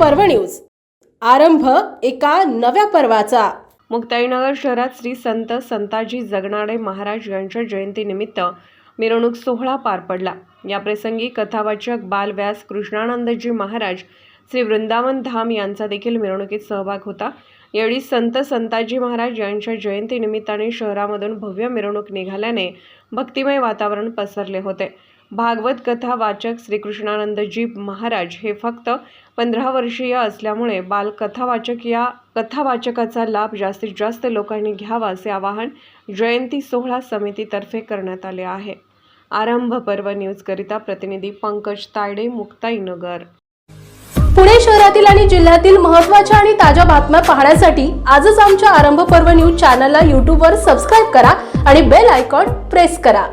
पर्व न्यूज. आरंभ एका नव्या पर्वाचा. मुक्ताईनगर शहरात श्री संत संताजी जगनाडे महाराज यांच्या जयंतीनिमित्त मिरवणूक सोहळा पार पडला. या प्रसंगी कथावाचक बालव्यास कृष्णानंदजी महाराज श्री वृंदावन धाम यांचा देखील मिरवणुकीत सहभाग होता. यावेळी संत संताजी महाराज यांच्या जयंतीनिमित्ताने शहरामधून भव्य मिरवणूक निघाल्याने भक्तिमय वातावरण पसरले होते. भागवत कथा वाचक श्रीकृष्णानंदजी महाराज हे फक्त पंधरा वर्षीय असल्यामुळे बालकथावाचक या कथावाचकाचा लाभ जास्तीत जास्त लोकांनी घ्यावा असे आवाहन जयंती सोहळा समितीतर्फे करण्यात आले आहे. आरंभ पर्व न्यूजकरिता प्रतिनिधी पंकज तायडे मुक्ताईनगर पुणे शहरातील आणि जिल्ह्यातील महत्त्वाच्या आणि ताज्या बातम्या पाहण्यासाठी आजच आमच्या आरंभ पर्व न्यूज चॅनलला यूट्यूबवर सबस्क्राईब करा आणि बेल आयकॉन प्रेस करा.